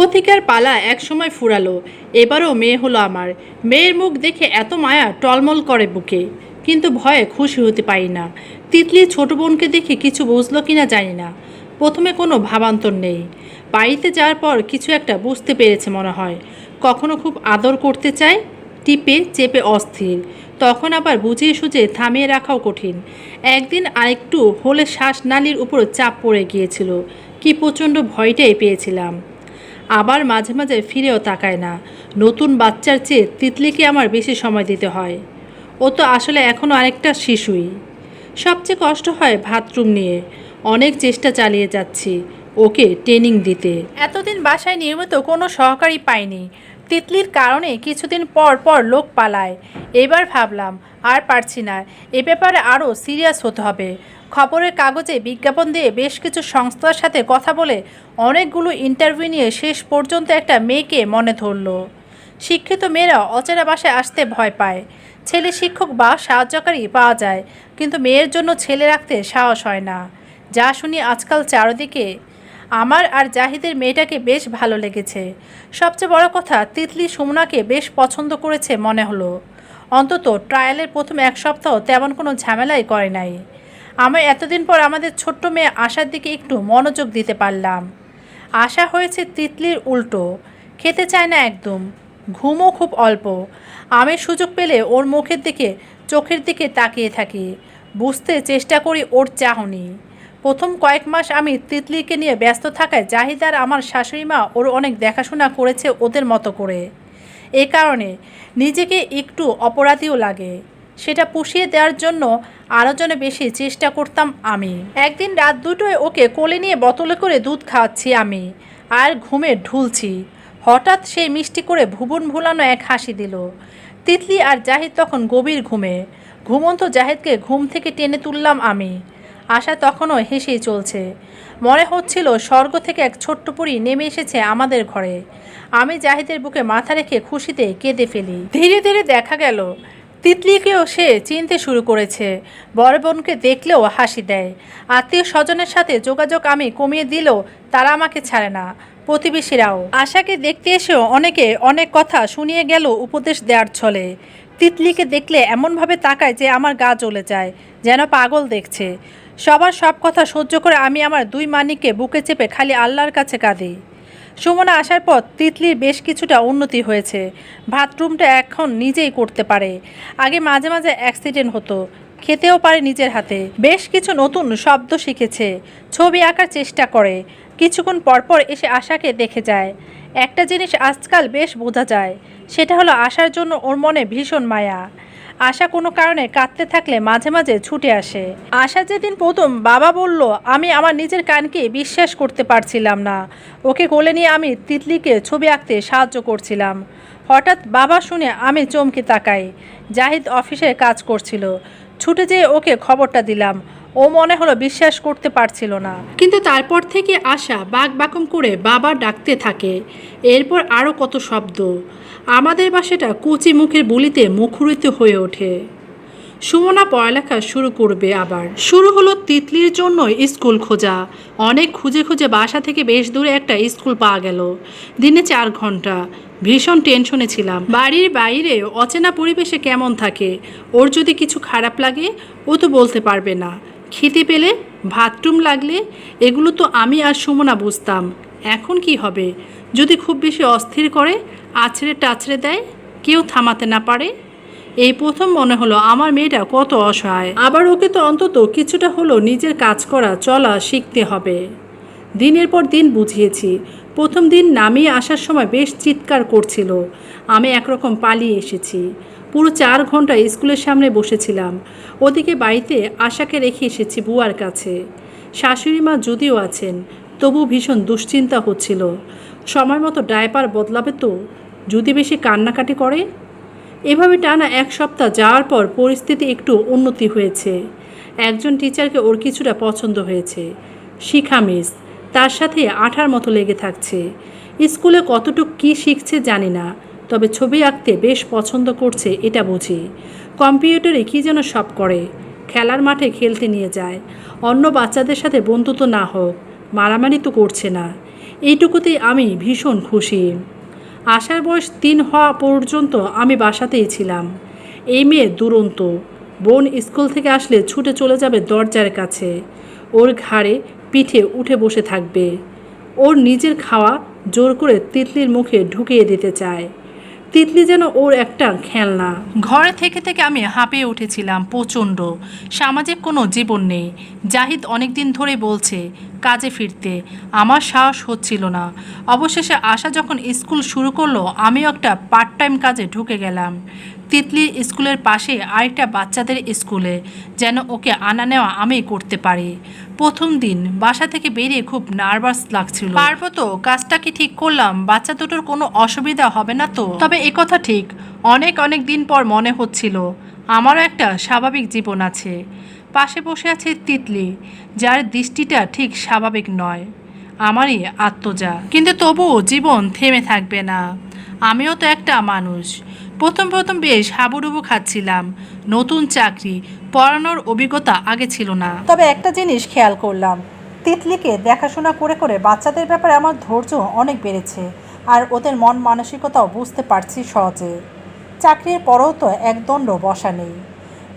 প্রতিকার পালা একসময় ফুরালো। এবারও মেয়ে হলো আমার। মেয়ের মুখ দেখে এত মায়া টলমল করে বুকে। কিন্তু ভয়ে খুশি হতে পারি না। তিতলি ছোট বোনকে দেখে কিছু বুঝলো কিনা জানি না। প্রথমে কোনো ভাবান্তর নেই। বাড়িতে যাওয়ার পর কিছু একটা বুঝতে পেরেছে মনে হয়। কখনো খুব আদর করতে চায়, টিপে, চেপে অস্থির। তখন আবার বুঝিয়ে সুঝে থামিয়ে রাখাও কঠিন। একদিন আরেকটু হলে শ্বাসনালীর উপর চাপ পড়ে গিয়েছিল। কি প্রচণ্ড ভয়টাই পেয়েছিলাম। আবার মাঝে মাঝে ফিরেও তাকায় না। নতুন বাচ্চার চেয়ে তিতলিকে আমার বেশি সময় দিতে হয়। ও তো আসলে এখনও আরেকটা শিশুই। সবচেয়ে কষ্ট হয় বাথরুম নিয়ে। অনেক চেষ্টা চালিয়ে যাচ্ছি ওকে ট্রেনিং দিতে। এতদিন বাসায় নিয়মিত কোনো সহকারী পাইনি। তিতলির কারণে কিছুদিন পর পর লোক পালায়। এবার ভাবলাম, আর পারছি না। এ ব্যাপারে আরও সিরিয়াস হতে হবে। খবরের কাগজে বিজ্ঞাপন দিয়ে বেশ কিছু সংস্থার সাথে কথা বলে অনেকগুলো ইন্টারভিউ নিয়ে শেষ পর্যন্ত একটা মেয়েকে মনে ধরলো। শিক্ষিত মেয়েরা অচেনা বাসায় আসতে ভয় পায়। ছেলে শিক্ষক বা সাহায্যকারী পাওয়া যায়, কিন্তু মেয়ের জন্য ছেলে রাখতে সাহস হয় না। যা শুনি আজকাল চারদিকে, আমার আর জাহিদের মেয়েটাকে বেশ ভালো লেগেছে। সবচেয়ে বড় কথা, তিতলি সুমনাকে বেশ পছন্দ করেছে মনে হলো। অন্তত ট্রায়ালের প্রথম এক সপ্তাহ তেমন কোনো ঝামেলাই করে নাই। আমি এতদিন পর আমাদের ছোট্ট মেয়ে আশার দিকে একটু মনোযোগ দিতে পারলাম। আশা হয়েছে তিতলির উল্টো। খেতে চায় না একদম। ঘুমও খুব অল্প। আমি সুযোগ পেলে ওর মুখের দিকে, চোখের দিকে তাকিয়ে থাকি। বুঝতে চেষ্টা করি ওর চাহনি। প্রথম কয়েক মাস আমি তিতলিকে নিয়ে ব্যস্ত থাকায় জাহিদার আমার শাশুড়ি মা ওর অনেক দেখাশোনা করেছে ওদের মতো করে। এ কারণে নিজেকে একটু অপরাধীও লাগে। সেটা পুষিয়ে দেওয়ার জন্য আরও জনে বেশি চেষ্টা করতাম আমি। একদিন রাত দুটোয় ওকে কোলে নিয়ে বোতলে করে দুধ খাওয়াচ্ছি আমি, আর ঘুমে ঢুলছি। হঠাৎ সেই মিষ্টি করে ভুবন ভুলানো এক হাসি দিল। তিতলি আর জাহিদ তখন গভীর ঘুমে। ঘুমন্ত জাহিদকে ঘুম থেকে টেনে তুললাম আমি। আশা তখনও হেসেই চলছে। মনে হচ্ছিল স্বর্গ থেকে এক ছোট্ট পুরী নেমে এসেছে আমাদের ঘরে। আমি জাহিদের বুকে মাথা রেখে খুশিতে কেঁদে ফেলি। ধীরে ধীরে দেখা গেল তিতলিকেও সে চিনতে শুরু করেছে। বড় বোনকে দেখলেও হাসি দেয়। আত্মীয় স্বজনের সাথে যোগাযোগ আমি কমিয়ে দিলেও তারা আমাকে ছাড়ে না। প্রতিবেশীরাও আশাকে দেখতে এসেও অনেকে অনেক কথা শুনিয়ে গেল উপদেশ দেওয়ার ছলে। তিতলিকে দেখলে এমনভাবে তাকায় যে আমার গা জ্বলে যায়, যেন পাগল দেখছে। সবার সব কথা সহ্য করে আমি আমার দুই মানিককে বুকে চেপে খালি আল্লাহর কাছে কাঁদি। সুমনা আসার পর তিতলির বেশ কিছুটা উন্নতি হয়েছে। বাথরুমটা এখন নিজেই করতে পারে। আগে মাঝে মাঝে অ্যাক্সিডেন্ট হতো। খেতেও পারে নিজের হাতে। বেশ কিছু নতুন শব্দ শিখেছে। ছবি আঁকার চেষ্টা করে। কিছুক্ষণ পরপর এসে আশাকে দেখে যায়। একটা জিনিস আজকাল বেশ বোঝা যায়। সেটা হলো আশার জন্য ওর মনে ভীষণ মায়া। আশা কোনো কারণে কাঁদতে থাকলে মাঝে মাঝে ছুটে আসে। আশা যেদিন প্রথম বাবা বলল, আমি আমার নিজের কানকে বিশ্বাস করতে পারছিলাম না। ওকে কোলে নিয়ে আমি তিতলিকে ছবি আঁকতে সাহায্য করছিলাম। হঠাৎ বাবা শুনে আমি চমকে তাকাই। জাহিদ অফিসে কাজ করছিল। ছুটে যেয়ে ওকে খবরটা দিলাম। ও মনে হলো বিশ্বাস করতে পারছিল না। কিন্তু তারপর থেকে আশা বাক বাকম করে বাবা ডাকতে থাকে। এরপর আরও কত শব্দ। আমাদের বাসাটা কুচি মুখের বলিতে মুখরিত হয়ে ওঠে। সুমনা পড়ালেখা শুরু করবে আবার। শুরু হলো তিতলির জন্য স্কুল খোঁজা। অনেক খুঁজে খুঁজে বাসা থেকে বেশ দূরে একটা স্কুল পাওয়া গেল। দিনে চার ঘণ্টা। ভীষণ টেনশনে ছিলাম। বাড়ির বাইরে অচেনা পরিবেশে কেমন থাকে? ওর যদি কিছু খারাপ লাগে, ও তো বলতে পারবে না। খেতে পেলে, বাথরুম লাগলে, এগুলো তো আমি আর সুমনা বুঝতাম। এখন কি হবে? যদি খুব বেশি অস্থির করে, আছড়ে টাছড়ে দেয়, কেউ থামাতে না পারে? এই প্রথম মনে হলো আমার মেয়েটা কত অসহায়। আবার ওকে তো অন্তত কিছুটা হলো নিজের কাজ করা, চলা শিখতে হবে। দিনের পর দিন বুঝিয়েছি, প্রথম দিন নামিয়ে আসার সময় বেশ চিৎকার করছিল। আমি একরকম পালিয়ে এসেছি। পুরো চার ঘণ্টা স্কুলের সামনে বসেছিলাম। ওদিকে বাড়িতে আশাকে রেখে এসেছি বুয়ার কাছে। শাশুড়ি মা যদিও আছেন তবু ভীষণ দুশ্চিন্তা হচ্ছিল। সময় মতো ডায়পার বদলাবে তো, যদি বেশি কান্নাকাটি করে? এভাবে টানা এক সপ্তাহ যাওয়ার পর পরিস্থিতি একটু উন্নতি হয়েছে। একজন টিচারকে ওর কিছুটা পছন্দ হয়েছে। শিখা মিস, তার সাথে আঠার মতো লেগে থাকছে। স্কুলে কতটুক কী শিখছে জানি না। তবে ছবি আঁকতে বেশ পছন্দ করছে, এটা বুঝি। কম্পিউটারে কী যেন সব করে, খেলার মাঠে খেলতে নিয়ে যায়। অন্য বাচ্চাদের সাথে বন্ধুত্ব না হোক, মারামারি তো করছে না। এইটুকুতেই আমি ভীষণ খুশি। আসার বয়স তিন হওয়া পর্যন্ত আমি বাসাতেই ছিলাম। এই মেয়ে দুরন্ত। বোন স্কুল থেকে আসলে ছুটে চলে যাবে দরজার কাছে। ওর ঘাড়ে পিঠে উঠে বসে থাকবে। ওর নিজের খাওয়া জোর করে তিতলির মুখে ঢুকিয়ে দিতে চায়। তিতলি যেন ওর একটা খেলনা। ঘরে থেকে থেকে আমি হাঁপিয়ে উঠেছিলাম প্রচণ্ড। সামাজিক কোনো জীবন নেই। জাহিদ অনেক দিন ধরে বলছে কাজে ফিরতে। আমার সাহস হচ্ছিল না। অবশেষে আশা যখন স্কুল শুরু করল, আমিও একটা পার্ট টাইম কাজে ঢুকে গেলাম। তিতলি স্কুলের পাশে আরেকটা বাচ্চাদের স্কুলে, যেন ওকে আনা নেওয়া আমি করতে পারি। প্রথম দিন বাসা থেকে বেরিয়ে খুব নার্ভাস লাগছিল। পারব তো, কাজটা কি ঠিক করলাম? বাচ্চা দুটোর কোনো অসুবিধা হবে না তো? তবে কথা ঠিক। অনেক অনেক দিন পর মনে হচ্ছিল। আমারও একটা স্বাভাবিক জীবন আছে। পাশে বসে আছে তিতলি, যার দৃষ্টিটা ঠিক স্বাভাবিক নয়। আমারই আত্মজা। কিন্তু তবুও জীবন থেমে থাকবে না। আমিও তো একটা মানুষ। প্রথম প্রথম বেশ হাবুডুবু খাচ্ছিলাম। নতুন চাকরি, পড়ানোর অভিজ্ঞতা আগে ছিল না। তবে একটা জিনিস খেয়াল করলাম। তিতলিকে দেখাশোনা করে করে বাচ্চাদের ব্যাপারে আমার ধৈর্য অনেক বেড়েছে। আর ওদের মন মানসিকতাও বুঝতে পারছি সহজে। চাকরির পরেও তো একদণ্ড বসা নেই।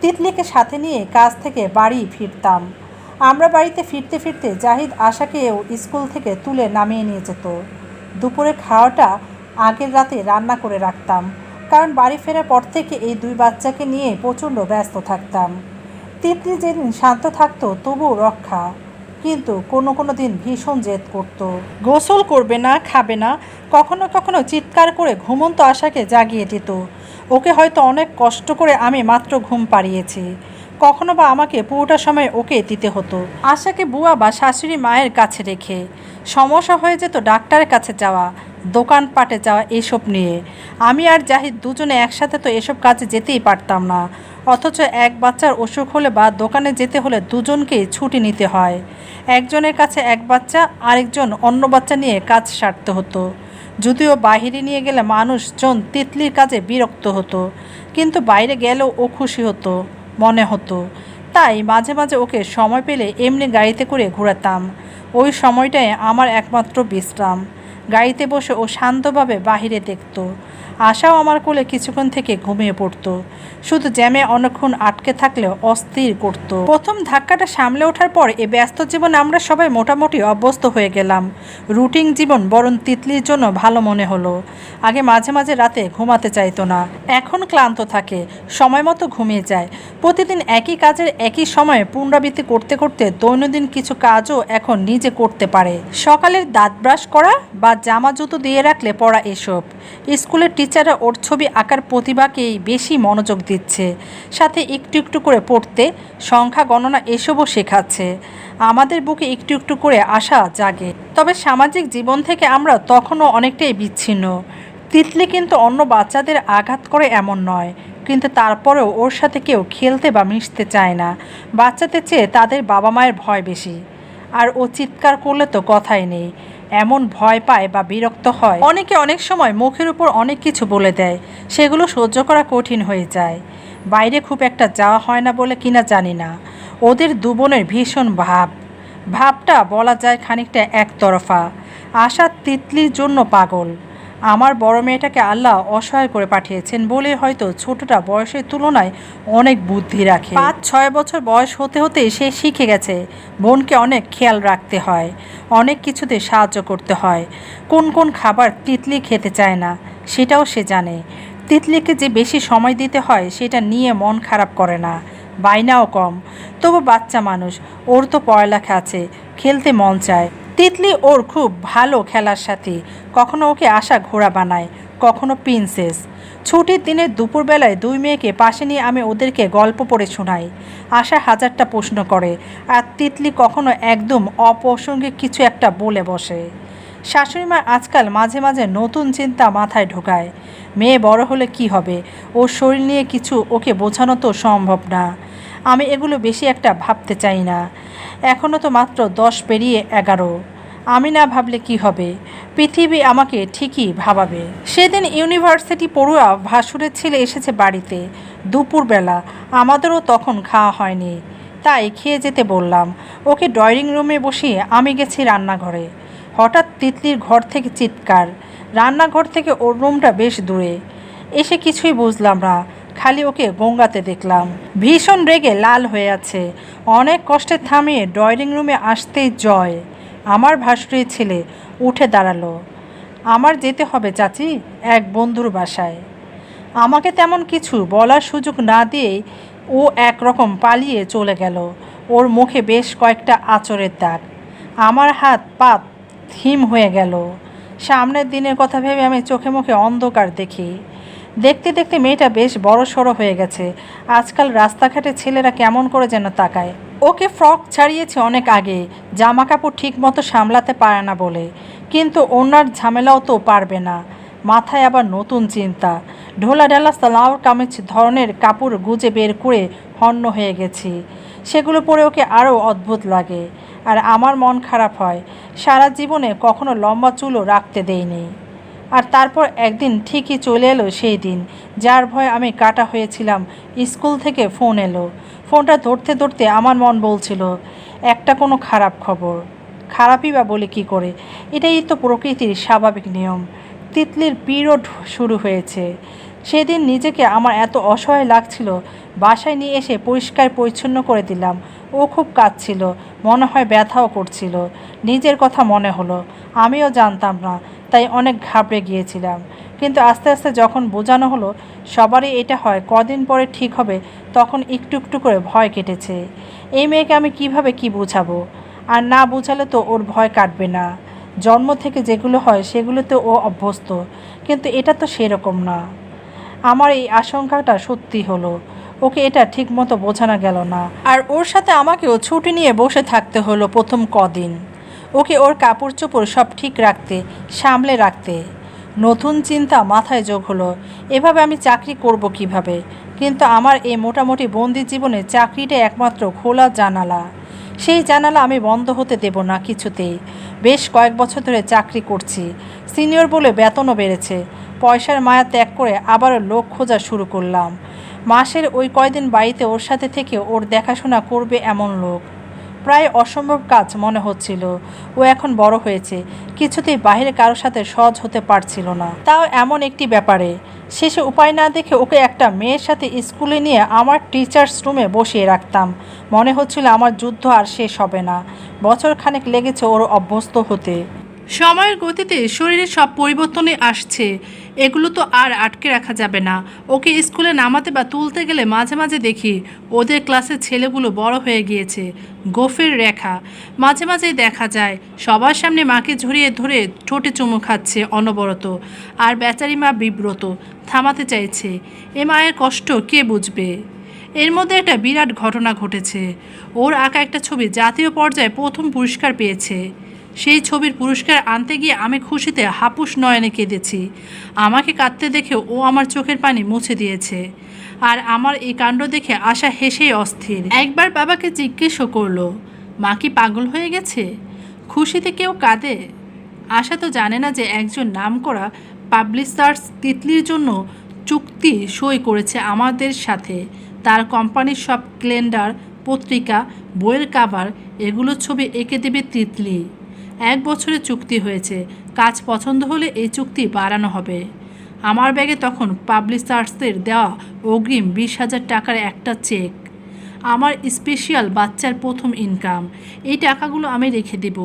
তিতলিকে সাথে নিয়ে কাজ থেকে বাড়ি ফিরতাম। আমরা বাড়িতে ফিরতে ফিরতে জাহিদ আশাকেও স্কুল থেকে তুলে নামিয়ে নিয়ে যেত। দুপুরে খাওয়াটা আগের রাতে রান্না করে রাখতাম, কারণ বাড়ি ফেরার পর থেকে এই দুই বাচ্চাকে নিয়ে প্রচণ্ড ব্যস্ত থাকতাম। তিতলি যেদিন শান্ত থাকতো, তবুও রক্ষা, কিন্তু কোনো কোনো দিন ভীষণ জেদ করত। গোসল করবে না, খাবে না, কখনো কখনো চিৎকার করে ঘুমন্ত আশাকে জাগিয়ে দিত। ওকে হয়তো অনেক কষ্ট করে আমি মাত্র ঘুম পাড়িয়েছি। কখনো বা আমাকে পুরোটা সময় ওকে দিতে হতো। আশাকে বুয়া বা শাশুড়ি মায়ের কাছে রেখে। সমস্যা হয়ে যেত ডাক্তারের কাছে যাওয়া, দোকানপাটে যাওয়া এসব নিয়ে। আমি আর জাহিদ দুজনে একসাথে তো এসব কাজে যেতেই পারতাম না। অথচ এক বাচ্চার অসুখ হলে বা দোকানে যেতে হলে দুজনকেই ছুটি নিতে হয়। একজনের কাছে এক বাচ্চা, আরেকজন অন্য বাচ্চা নিয়ে কাজ সারতে হতো। যদিও বাহিরে নিয়ে গেলে মানুষজন তিতলির কাজে বিরক্ত হতো, কিন্তু বাইরে গেলেও ও খুশি হতো, মনে হতো। তাই মাঝে মাঝে ওকে সময় পেলে এমনি গাড়িতে করে ঘোরাতাম। ওই সময়টায় আমার একমাত্র বিশ্রাম। গাড়িতে বসে ও শান্তভাবে বাহিরে দেখত। আশাও আমার কোলে কিছুক্ষণ থেকে ঘুমিয়ে পড়তো। শুধু জ্যামে অনেকক্ষণ আটকে থাকলেও অস্থির করত। প্রথম ধাক্কাটা সামলে ওঠার পর এ ব্যস্ত জীবন আমরা সবাই মোটামুটি অভ্যস্ত হয়ে গেলাম। রুটিন জীবন বরং তিতলির জন্য ভালো মনে হলো। আগে মাঝে মাঝে রাতে ঘুমাতে চাইতো না। এখন ক্লান্ত থাকে, সময় মতো ঘুমিয়ে যায়। প্রতিদিন একই কাজের একই সময়ে পুনরাবৃত্তি করতে করতে দৈনন্দিন কিছু কাজও এখন নিজে করতে পারে। সকালের দাঁত ব্রাশ করা বা জামা জুতো দিয়ে রাখলে পড়া এসব। স্কুলের টিচাররা ওর ছবি আঁকার প্রতিভাকেই বেশি মনোযোগ দিচ্ছে। সাথে একটু একটু করে পড়তে, সংখ্যা গণনা এসবও শেখাচ্ছে। আমাদের বুকে একটু একটু করে আশা জাগে। তবে সামাজিক জীবন থেকে আমরা তখনও অনেকটাই বিচ্ছিন্ন। তিতলি কিন্তু অন্য বাচ্চাদের আঘাত করে এমন নয়, কিন্তু তারপরেও ওর সাথে কেউ খেলতে বা মিশতে চায় না। বাচ্চাদের চেয়ে তাদের বাবা মায়ের ভয় বেশি। আর ও চিৎকার করলে তো কথাই নেই। এমন ভয় পায় বা বিরক্ত হয়। অনেকে অনেক সময় মুখের উপর অনেক কিছু বলে দেয়। সেগুলো সহ্য করা কঠিন হয়ে যায়। বাইরে খুব একটা যাওয়া হয় না বলে কিনা জানি না। ওদের দুবনের ভীষণ ভাব। ভাবটা বলা যায় খানিকটা একতরফা। আশা তিতলির জন্য পাগল। আমার বড় মেয়েটাকে আল্লাহ অসহায় করে পাঠিয়েছেন বলে হয়তো ছোটটা বয়সের তুলনায় অনেক বুদ্ধি রাখে। পাঁচ, ছয় বছর বয়স হতে হতে সে শিখে গেছে বোনকে অনেক খেয়াল রাখতে হয়, অনেক কিছুতে সাহায্য করতে হয়। কোন কোন খাবার তিতলি খেতে চায় না, সেটাও সে জানে। তিতলিকে যে বেশি সময় দিতে হয় সেটা নিয়ে মন খারাপ করে না বাইনাও কম। তবু বাচ্চা মানুষ, ওর তো পড়ালেখা আছে, খেলতে মন চায় তিতলি ওর খুব ভালো খেলার সাথে। কখনো ওকে আশা ঘোড়া বানায়, কখনো প্রিন্সেস। ছুটির দিনের দুপুরবেলায় দুই মেয়েকে পাশে নিয়ে আমি ওদেরকে গল্প পড়ে শোনাই। আশা হাজারটা প্রশ্ন করে, আর তিতলি কখনো একদম অপ্রাসঙ্গিক কিছু একটা বলে বসে। শাশুড়ি মা আজকাল মাঝে মাঝে নতুন চিন্তা মাথায় ঢোকায়, মেয়ে বড় হলে কি হবে? ওর শরীর নিয়ে কিছু ওকে বোঝানো তো সম্ভব না। আমি এগুলো বেশি একটা ভাবতে চাই না। এখনও তো মাত্র দশ পেরিয়ে এগারো। আমি না ভাবলে কি হবে? পৃথিবী আমাকে ঠিকই ভাবাবে। সেদিন ইউনিভার্সিটি পড়ুয়া ভাসুরের ছেলে এসেছে বাড়িতে। দুপুরবেলা। আমাদেরও তখন খাওয়া হয়নি। তাই খেয়ে যেতে বললাম, ওকে ড্রয়িং রুমে বসিয়ে আমি গেছি রান্নাঘরে। হঠাৎ তিতলির ঘর থেকে চিৎকার। রান্নাঘর থেকে ওর রুমটা বেশ দূরে। এসে কিছুই বুঝলাম না। খালি ওকে গঙ্গাতে দেখলাম। ভীষণ রেগে লাল হয়ে আছে। অনেক কষ্টে থামিয়ে ড্রয়িং রুমে আসতেই জয়, আমার ভাসুরের ছেলে, উঠে দাঁড়াল। আমার যেতে হবে চাচি, এক বন্ধুর বাসায়। আমাকে তেমন কিছু বলার সুযোগ না দিয়েই ও একরকম পালিয়ে চলে গেল। ওর মুখে বেশ কয়েকটা আচরের দাগ। আমার হাত পা থিম হয়ে গেল। সামনের দিনের কথা ভেবে আমি চোখে মুখে অন্ধকার দেখি। দেখতে দেখতে মেয়েটা বেশ বড় সড়ো হয়ে গেছে। আজকাল রাস্তাঘাটে ছেলেরা কেমন করে যেন তাকায়। ওকে ফ্রক ছাড়িয়েছে অনেক আগে জামা কাপড় ঠিক মতো সামলাতে পারে না বলে। কিন্তু ওনার ঝামেলাও তো পারবে না। মাথায় আবার নতুন চিন্তা। ঢোলা ঢালা সালাওয়ার কামিজ ধরনের কাপড় গুজে বের করে হন্য হয়ে গেছি। সেগুলো পরে ওকে আরও অদ্ভুত লাগে। আর আমার মন খারাপ হয়। সারা জীবনে কখনো লম্বা চুলও রাখতে দেয়নি আর তারপর একদিন ঠিকই চলে এলো সেই দিন, যার ভয়ে আমি কাটা হয়েছিলাম। স্কুল থেকে ফোন এলো। ফোনটা ধরতে ধরতে আমার মন বলছিল, একটা কোনো খারাপ খবর। খারাপই বা বলে কি করে? এটাই তো প্রকৃতির স্বাভাবিক নিয়ম। তিতলির পিরিয়ড শুরু হয়েছে। সেদিন নিজেকে আমার এত অসহায় লাগছিল, বাসায় নিয়ে এসে পরিষ্কার পরিচ্ছন্ন করে দিলাম। ও খুব কাঁদছিল, মনে হয় ব্যথাও করছিল। নিজের কথা মনে হলো, আমিও জানতাম না। তাই অনেক ঘাবড়ে গিয়েছিলাম। কিন্তু আস্তে আস্তে যখন বোঝানো হলো সবারই এটা হয় কদিন পরে ঠিক হবে, তখন একটু একটু করে ভয় কেটেছে। এই মেয়েকে আমি কীভাবে কি বোঝাবো? আর না বোঝালে তো ওর ভয় কাটবে না। জন্ম থেকে যেগুলো হয় সেগুলোতে ও অভ্যস্ত, কিন্তু এটা তো সেরকম না। আমার এই আশঙ্কাটা সত্যি হলো। ওকে এটা ঠিক মতো বোঝানো গেল না। আর ওর সাথে আমাকেও ছুটি নিয়ে বসে থাকতে হলো প্রথম কদিন। ওকে ওর কাপড় চোপড় সব ঠিক রাখতে, সামলে রাখতে। নতুন চিন্তা মাথায় যোগ হলো, এভাবে আমি চাকরি করব কীভাবে? কিন্তু আমার এই মোটামুটি বন্দি জীবনে চাকরিটা একমাত্র খোলা জানালা। সেই জানালা আমি বন্ধ হতে দেব না কিছুতেই। বেশ কয়েক বছর ধরে চাকরি করছি। সিনিয়র বলে বেতনও বেড়েছে। পয়সার মায়া ত্যাগ করে আবারও লোক খোঁজা শুরু করলাম। মাসের ওই কয়দিন বাড়িতে ওর সাথে থেকে ওর দেখাশোনা করবে এমন লোক। প্রায় অসম্ভব কাজ মনে হচ্ছিল। ও এখন বড় হয়েছে। কিছুতেই বাহিরে কারোর সাথে সহজ হতে পারছিল না। তাও এমন একটি ব্যাপারে। শেষে উপায় না দেখে ওকে একটা মেয়ের সাথে স্কুলে নিয়ে আমার টিচার্স রুমে বসিয়ে রাখতাম। মনে হচ্ছিল আমার যুদ্ধ আর শেষ হবে না। বছর খানেক লেগেছে ওর অভ্যস্ত হতে। সময়ের গতিতে শরীরে সব পরিবর্তনে আসছে। এগুলো তো আর আটকে রাখা যাবে না। ওকে স্কুলে নামাতে বা তুলতে গেলে মাঝে মাঝে দেখি ওদের ক্লাসের ছেলেগুলো বড় হয়ে গিয়েছে। গোফের রেখা। মাঝে মাঝেই দেখা যায়, সবার সামনে মাকে ঝরিয়ে ধরে ঠোঁটে চুমু খাচ্ছে অনবরত। আর বেচারি মা বিব্রত, থামাতে চাইছে, এ মায়ের কষ্ট কে বুঝবে? এর মধ্যে একটা বিরাট ঘটনা ঘটেছে। ওর আঁকা একটা ছবি জাতীয় পর্যায়ে প্রথম পুরস্কার পেয়েছে। সেই ছবির পুরস্কার আনতে গিয়ে আমি খুশিতে হাপুস নয়নে কেঁদেছি। আমাকে কাঁদতে দেখে ও আমার চোখের পানি মুছে দিয়েছে। আর আমার এই কাণ্ড দেখে আশা হেসেই অস্থির। একবার বাবাকে জিজ্ঞেসও করল, মা কি পাগল হয়ে গেছে? খুশিতে কেউ কাঁদে? আশা তো জানে না যে একজন নামকরা পাবলিশার্স তিতলির জন্য চুক্তি সই করেছে আমাদের সাথে। তার কোম্পানির সব ক্যালেন্ডার পত্রিকা, বইয়ের কাভার এগুলোর ছবি এঁকে দেবে তিতলি। এক বছরের চুক্তি হয়েছে। কাজ পছন্দ হলে এই চুক্তি বাড়ানো হবে। আমার ব্যাগে তখন পাবলিশার্সদের দেওয়া অগ্রিম বিশ হাজার টাকার একটা চেক। আমার স্পেশাল বাচ্চার প্রথম ইনকাম। এই টাকাগুলো আমি রেখে দেব।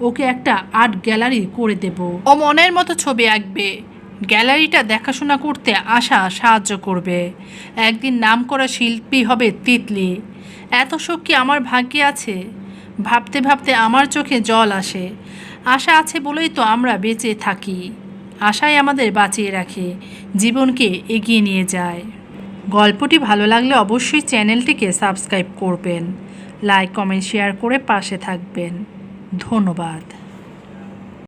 ওকে একটা আর্ট গ্যালারি করে দেব। ও মনের মতো ছবি আঁকবে। গ্যালারিটা দেখাশোনা করতে আশা সাহায্য করবে। একদিন নাম করা শিল্পী হবে তিতলি। এত শোক কি আমার ভাগ্যে আছে? ভাবতে ভাবতে আমার চোখে জল আসে। আশা আছে বলেই তো আমরা বেঁচে থাকি। আশাই আমাদের বাঁচিয়ে রাখে, জীবনকে এগিয়ে নিয়ে যায়। গল্পটি ভালো লাগলে অবশ্যই চ্যানেলটিকে সাবস্ক্রাইব করবেন, লাইক, কমেন্ট, শেয়ার করে পাশে থাকবেন। ধন্যবাদ।